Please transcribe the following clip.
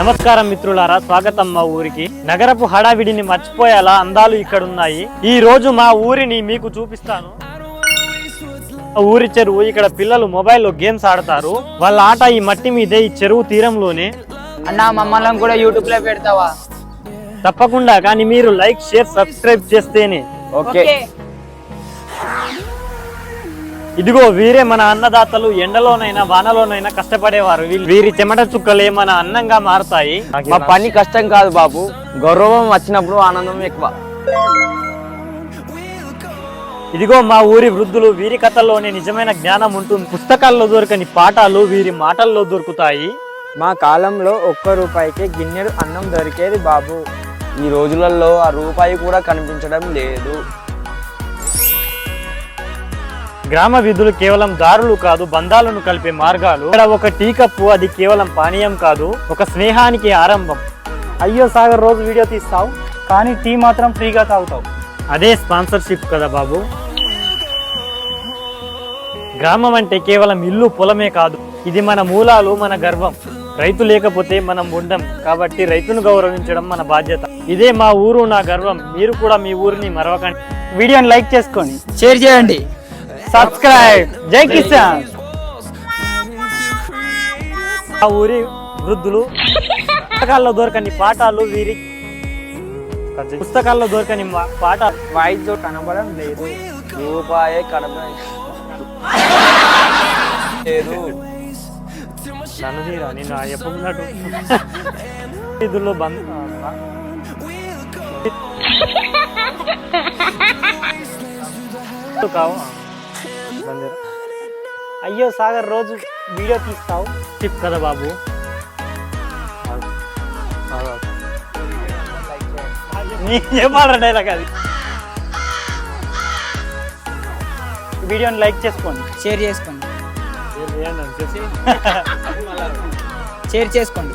నమస్కారం మిత్రులారా స్వాగతం మా ఊరికి. నగరపు హడావిడిని మర్చిపోయేలా అందాలు ఇక్కడ ఉన్నాయి ఈ రోజు మా ఊరిని మీకు చూపిస్తాను. ఊరి చెరువు ఇక్కడ పిల్లలు మొబైల్లో గేమ్స్ ఆడతారు. వాళ్ళ ఆట ఈ మట్టి మీదే ఈ చెరువు తీరంలోనే. అన్నా మమ్మల్ని కూడా యూట్యూబ్లో పెడతావా? తప్పకుండా కానీ మీరు లైక్ షేర్ సబ్స్క్రైబ్ చేస్తేనే. ఓకే. ఇదిగో వీరే మన అన్నదాతలు ఎండలోనైనా వానలోనైనా కష్టపడేవారు. వీరి చెమట చుక్కలే మన అన్నంగా మారతాయి. మా పని కష్టం కాదు బాబు. గౌరవం వచ్చినప్పుడు ఆనందం ఎక్కువ. ఇదిగో మా ఊరి వృద్ధులు వీరి కథల్లోనే నిజమైన జ్ఞానం ఉంటుంది. పుస్తకాల్లో దొరకని పాఠాలు వీరి మాటల్లో దొరుకుతాయి. మా కాలంలో ఒక్క రూపాయికి గిన్నెడు అన్నం దొరికేది బాబు. ఈ రోజులలో ఆ రూపాయి కూడా కనిపించడం లేదు. గ్రామ విధులు కేవలం దారులు కాదు బంధాలను కలిపే మార్గాలు. ఇక్కడ ఒక టీ కప్పు అది కేవలం పానీయం కాదు ఒక స్నేహానికి ఆరంభం. అయ్యో సాగర్ రోజు వీడియో తీస్తావు కానీ టీ మాత్రం ఫ్రీగా తాగుతావు. అదే స్పాన్సర్షిప్ కదా బాబు. గ్రామం అంటే కేవలం ఇల్లు పొలమే కాదు. ఇది మన మూలాలు మన గర్వం. రైతు లేకపోతే మనం ఉండం కాబట్టి రైతును గౌరవించడం మన బాధ్యత. ఇదే మా ఊరు నా గర్వం. మీరు కూడా మీ ఊరిని మరవకండి. వీడియోని లైక్ చేసుకొని షేర్ చేయండి. సబ్స్క్రైబ్ జై కిసాన్ ఆ ఊరి వృద్ధులు పుస్తకాల్లో దొరకని పాఠాలు వీరి పుస్తకాల్లో దొరకని పాట వాయిస్ కనబడడం లేదు. రూపాయే లేదు. నన్ను తీరా నేను చెప్పకున్నట్టు వీధుల్లో బంద్ కావు. బందీరా. అయ్యో సాగర్ రోజు వీడియో తీస్తావు? టిప్ కదా బాబు. నీ చెప్పాలరా డైలాగ్ అది. వీడియోని లైక్ చేసుకోండి. షేర్ చేసుకోండి. ఏం చేయండి అని చెప్పి. షేర్ చేసుకోండి.